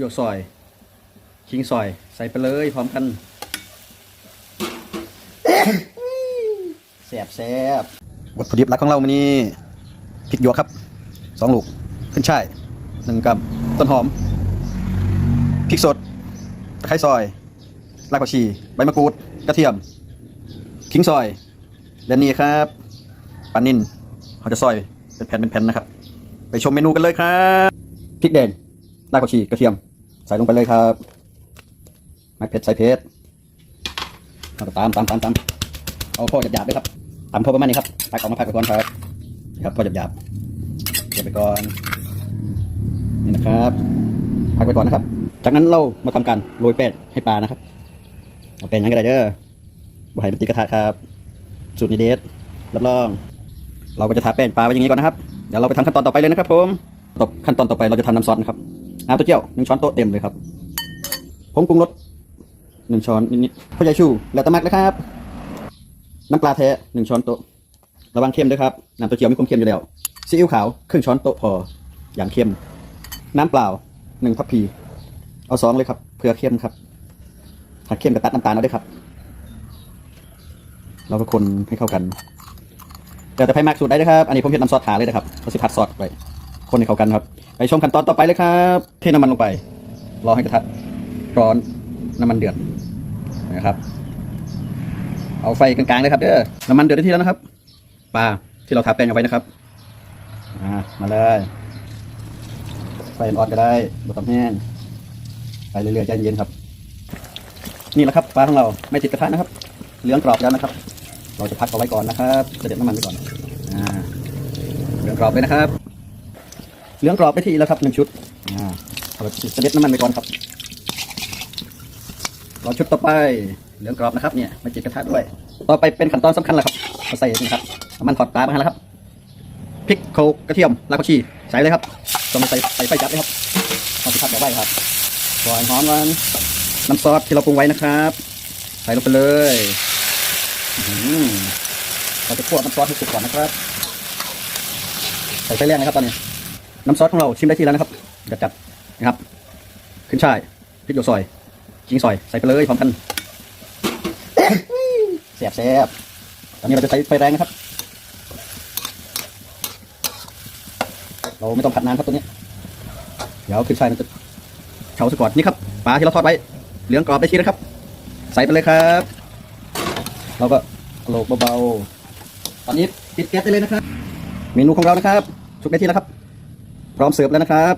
โยกซอยคิงซอย ใส่ไปเลยพร้อมกันแสบแสบวัตถุดิบหลักของเรามันนี่พริกหยวกครับสองลูกขึ้นช่ายหนึ่งกับต้นหอมพริกสดตะไคร้ซอยรากผักชี ใบมะกรูด กระเทียมขิงซอย และนี่ครับปลานิ่นเขาจะซอยเป็นแผ่นเป็นแผ่นนะครับ ไปชมเมนูกันเลยครับพริกแดง รากผักชีกระเทียม ใส่ลงไปเลยครับไม่เผ็ดใส่เผ็ดตามตามตามตามเอาพ่อหยาบๆด้วยครับตามพ่อประมาณนี้ครับตักออกมาพักไปก่อนครับครับพ่อหยาบๆเก็บไปก่อนนี่นะครับพักไปก่อนนะครับ จากนั้นเรามาทำการโรยแป้งให้ปลานะครับเอาแป้งยังไงก็ได้เด้อบ่ให้มันติดกระทะครับสูตรนี้เด็ดรับรอง เราก็จะทาแป้งปลาไว้อย่างนี้ก่อนนะครับเดี๋ยวเราไปทำขั้นตอนต่อไปเลยนะครับผมต่อขั้นตอนต่อไปเราจะทำน้ำซอสนะครับ น้ำเต้าเจี้ยวหนึ่งช้อนโต๊ะเต็มเลยครับผงปรุงรสหนึ่งช้อนนิดๆพ่อใหญ่ชูแล้วตะมักนะครับน้ำปลาแท้หนึ่งช้อนโต๊ะระวังเค็มด้วยครับน้ำเต้าเจี้ยวมีความเค็มอยู่แล้วซีอิ๊วขาวครึ่งช้อนโต๊ะพออย่างเค็ม น้ำเปล่าหนึ่งทัพพี เอาสองเลยครับเพื่อเค็มครับถ้าเค็มก็ตัดน้ำตาลเอาด้วยครับ เราก็คนให้เข้ากันแต่แต่ไพ่มากสูตรได้นะครับ อันนี้ผมเห็นน้ำซอสขาเลยนะครับเราสิผัดซอสไป คนให้เข้ากันครับ ไปชมขั้นตอนต่อไปเลยครับเทน้ำมันลงไป รอให้กระทะร้อนน้ำมันเดือดนะครับ เอาไฟกลางๆเลยครับเด้อน้ำมันเดือดได้ที่แล้วนะครับปลาที่เราทาแป้งเอาไว้นะครับมาเลยไฟอ่อนก็ได้บดตำแห้งไปเรื่อยๆใจเย็นครับ นี่แหละครับปลาของเราไม่ติดกระทะนะครับ เหลืองกรอบแล้วนะครับ เราจะพักเอาไว้ก่อนนะครับเสด็จน้ำมันไปก่อนอ่าเหลืองกรอบเลยนะครับ เหลืองกรอบได้ที่แล้วครับหนึ่งชุดอ่าเราจะเด็ดน้ำมันไปก่อนครับรอชุดต่อไปเหลืองกรอบนะครับเนี่ยม่จิดกระทะด้วย ต่อไปเป็นขั้นตอนสำคัญแหละครับเราใส่นี่ครับน้ำมันถอดปลามาแล้วครับพริกโคกระเทียมรากผักชีใส่เลยครับต้องใส่ใส่ไฟจับเลยครับเอาไปผัดแบบไว้ครับปล่อยหอมกันน้ำซอสที่เราปรุงไว้นะครับ ใส่ลงไปเลยอือเราจะคั่วน้ำซอสให้สุกก่อนนะครับ ใส่ไฟแรงนะครับตอนนี้ น้ำซอสของเราชิมได้ที่แล้วนะครับจัดจัดนะครับ ขึ้นช่ายพริกหยวกซอยขิงซอยใส่ไปเลยพร้อมกันแสบแสบตอนนี้เราจะใส่ไฟแรงนะครับ เราไม่ต้องผัดนานครับตัวนี้ เดี๋ยวขึ้นช่ายมันจะเฉาซะกอนนี่ครับปลาที่เราทอดไว้เหลืองกรอบได้ที่แล้วครับ ใส่ไปเลยครับ เราก็โขลกเบาๆตอนนี้ปิดแก๊สได้เลยนะครับ เมนูของเรานะครับสุกได้ที่แล้วครับ พร้อมเสิร์ฟแล้วนะครับ